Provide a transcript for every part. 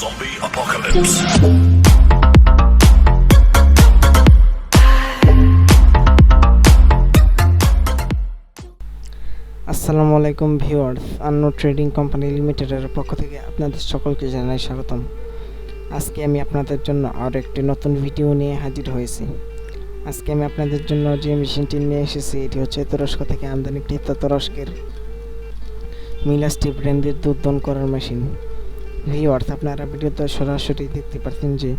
আসসালামু আলাইকুম viewers, আন্ন trading company লিমিটেডের পক্ষ থেকে আপনাদের সকলকে জানাই স্বাগতম। আজকে আমি আপনাদের জন্য আরও একটি নতুন ভিডিও নিয়ে হাজির হয়েছি। আজকে আমি আপনাদের জন্য যে মেশিনটি নিয়ে এসেছি, এটি হচ্ছে তুরস্ক থেকে আমদানিকৃত তুরস্কের মিলাস্টি ব্র্যান্ডের দুধ দন করার মেশিন। ভিউয়ার্স আপনারা ভিডিওতে সরাসরি দেখতে পাচ্ছেন যে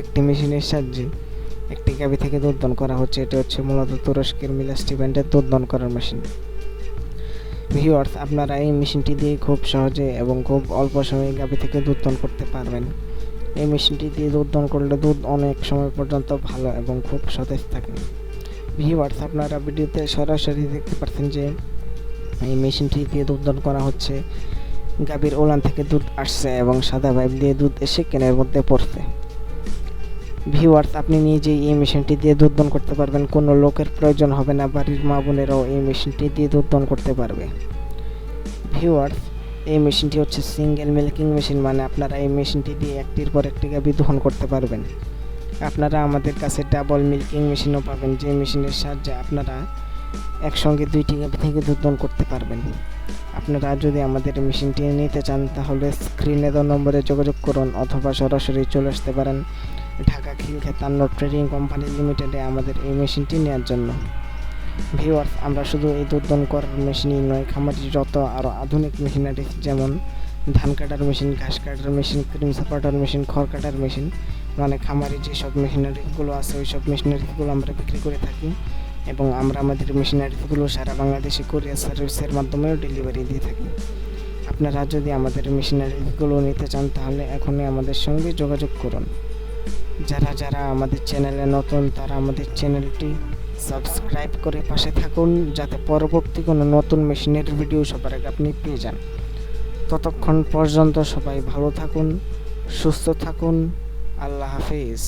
একটি মেশিনের সাহায্যে একটি গাবি থেকে দুধ দন করা হচ্ছে। এটা হচ্ছে মূলত তুরস্কের মিলাস্টি ব্র্যান্ডের দুধ দন করার মেশিন। ভিউয়ার্স আপনারা এই মেশিনটি দিয়ে খুব সহজে এবং খুব অল্প সময়ে গাভী থেকে দুধ দন করতে পারবেন। এই মেশিনটি দিয়ে দুধ দন করলে দুধ অনেক সময় পর্যন্ত ভালো এবং খুব সতেজ থাকে। ভিউয়ার্স আপনারা ভিডিওতে সরাসরি দেখতে পাচ্ছেন যে এই মেশিনটি দিয়ে দুধ দন করা হচ্ছে। গাভীর ওলান থেকে দুধ আসছে এবং সাদা পাইপ দিয়ে দুধ এসে কেনের মধ্যে পড়ছে। ভিউয়ার্স, আপনি নিজেই এই মেশিনটি দিয়ে দুধ দন করতে পারবেন। কোনো লোকের প্রয়োজন হবে না, বাড়ির মা বোনেরাও এই মেশিনটি দিয়ে দুধ দন করতে পারবে। ভিউয়ার্স, এই মেশিনটি হচ্ছে সিঙ্গেল মিল্কিং মেশিন মানে আপনারা এই মেশিনটি দিয়ে একটির পর একটি গাভী দহন করতে পারবেন। আপনারা আমাদের কাছে ডাবল মিল্কিং মেশিনও পাবেন, যে মেশিনের সাহায্যে আপনারা একসঙ্গে দুইটি গাভী থেকে দহন করতে পারবেন। আপনারা যদি আমাদের মেশিনটি নিতে চান, তাহলে স্ক্রিনে দেওয়া নম্বরে যোগাযোগ করুন অথবা সরাসরি চলে আসতে পারেন ঢাকা খিলখেতান্ন ট্রেডিং কোম্পানি লিমিটেডে আমাদের এই মেশিনটি নেওয়ার জন্য। ভিউয়ার্স, আমরা শুধু এই দুধন করার মেশিনই নয়, খামারির যত আরও আধুনিক মেশিনারি যেমন ধান কাটার মেশিন, ঘাস কাটার মেশিন, ক্রিম সাপাটার মেশিন, খড় কাটার মেশিন মানে খামারি যেসব মেশিনারিগুলো আছে ওই সব মেশিনারিগুলো আমরা বিক্রি করে থাকি। এবং আমরা আমাদের মেশিনারিগুলো সারা বাংলাদেশে কোরিয়ার সার্ভিসের মাধ্যমেও ডেলিভারি দিয়ে থাকি। আপনারা যদি আমাদের মেশিনারিগুলো নিতে চান, তাহলে এখনই আমাদের সঙ্গে যোগাযোগ করুন। যারা যারা আমাদের চ্যানেলে নতুন, তারা আমাদের চ্যানেলটি সাবস্ক্রাইব করে পাশে থাকুন, যাতে পরবর্তী কোনো নতুন মেশিনের ভিডিও সবার আগে আপনি পেয়ে যান। ততক্ষণ পর্যন্ত সবাই ভালো থাকুন, সুস্থ থাকুন। আল্লাহ হাফিজ।